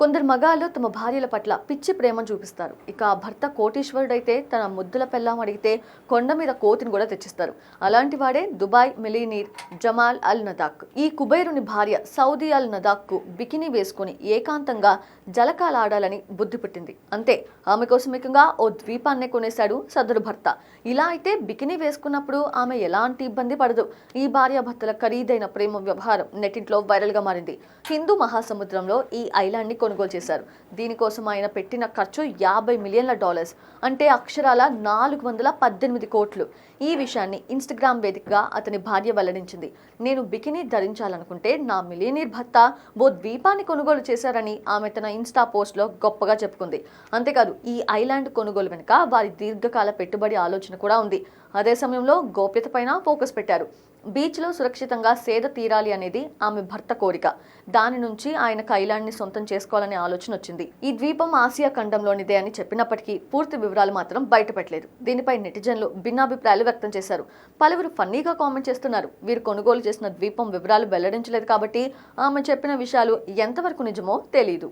కొందరు మగాళ్ళు తమ భార్యల పట్ల పిచ్చి ప్రేమను చూపిస్తారు. ఇక భర్త కోటీశ్వరుడైతే తన ముద్దుల పెళ్ళాం అడిగితే కొండ మీద కోతిని కూడా తెచ్చిస్తారు. అలాంటి వాడే దుబాయ్ మిలీనీర్ జమాల్ అల్ నదాక్ ఈ కుబైరుని భార్య సౌదీ అల్ నదాక్కు బికినీ వేసుకుని ఏకాంతంగా జలకాలాడాలని బుద్ధి పుట్టింది. అంతే ఆమె కోసం ఓ ద్వీపాన్నే కొనేశాడు సదరు భర్త. ఇలా అయితే బికినీ వేసుకున్నప్పుడు ఆమె ఎలాంటి ఇబ్బంది పడదు. ఈ భార్యాభర్తల ఖరీదైన ప్రేమ వ్యవహారం నెట్టింట్లో వైరల్గా మారింది. హిందూ మహాసముద్రంలో ఈ ఐలాండ్ని కొనుగోలు చేశారు. దీనికోసం ఆయన పెట్టిన ఖర్చు యాభై మిలియన్ల డాలర్స్. అంటే అక్షరాల నాలుగు వందల పద్దెనిమిది కోట్లు. ఈ విషయాన్ని ఇన్స్టాగ్రామ్ వేదికగా అతని భార్య వెల్లడించింది. నేను బికినీ ధరించాలనుకుంటే నా మిలియనీర్ భర్త ఓ ద్వీపాన్ని కొనుగోలు చేశారని ఆమె తన ఇన్స్టా పోస్ట్లో గొప్పగా చెప్పుకుంది. అంతేకాదు ఈ ఐలాండ్ కొనుగోలు వెనుక వారి దీర్ఘకాల పెట్టుబడి ఆలోచన కూడా ఉంది. అదే సమయంలో గోప్యత పైన ఫోకస్ పెట్టారు. బీచ్లో సురక్షితంగా సేద తీరాలి అనేది ఆమె భర్త కోరిక. దాని నుంచి ఆయన కైలాన్ని సొంతం చేసుకోవాలనే ఆలోచన వచ్చింది. ఈ ద్వీపం ఆసియా ఖండంలోనిదే అని చెప్పినప్పటికీ పూర్తి వివరాలు మాత్రం బయటపెట్టలేదు. దీనిపై నెటిజన్లు భిన్నాభిప్రాయాలు వ్యక్తం చేశారు. పలువురు ఫన్నీగా కామెంట్ చేస్తున్నారు. వీరు కొనుగోలు చేసిన ద్వీపం వివరాలు వెల్లడించలేదు కాబట్టి ఆమె చెప్పిన విషయాలు ఎంతవరకు నిజమో తెలియదు